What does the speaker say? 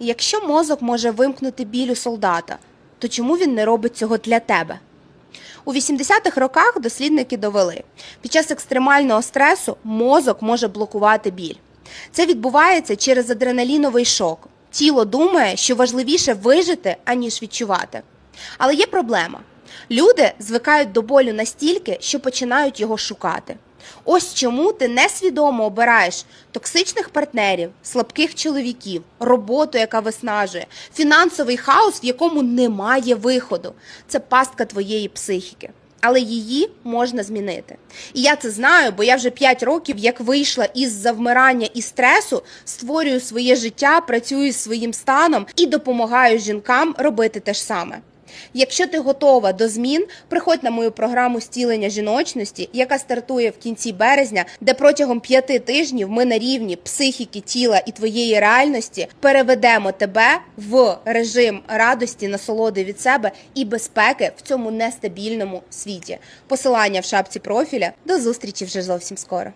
Якщо мозок може вимкнути біль у солдата, то чому він не робить цього для тебе? У 80-х роках дослідники довели, під час екстремального стресу мозок може блокувати біль. Це відбувається через адреналіновий шок. Тіло думає, що важливіше вижити, аніж відчувати. Але є проблема. Люди звикають до болю настільки, що починають його шукати. Ось чому ти несвідомо обираєш токсичних партнерів, слабких чоловіків, роботу, яка виснажує, фінансовий хаос, в якому немає виходу. Це пастка твоєї психіки. Але її можна змінити. І я це знаю, бо я вже 5 років, як вийшла із завмирання і стресу, створюю своє життя, працюю зі своїм станом і допомагаю жінкам робити те ж саме. Якщо ти готова до змін, приходь на мою програму стілення жіночності, яка стартує в кінці березня, де протягом п'яти тижнів ми на рівні психіки, тіла і твоєї реальності переведемо тебе в режим радості, насолоди від себе і безпеки в цьому нестабільному світі. Посилання в шапці профіля. До зустрічі вже зовсім скоро.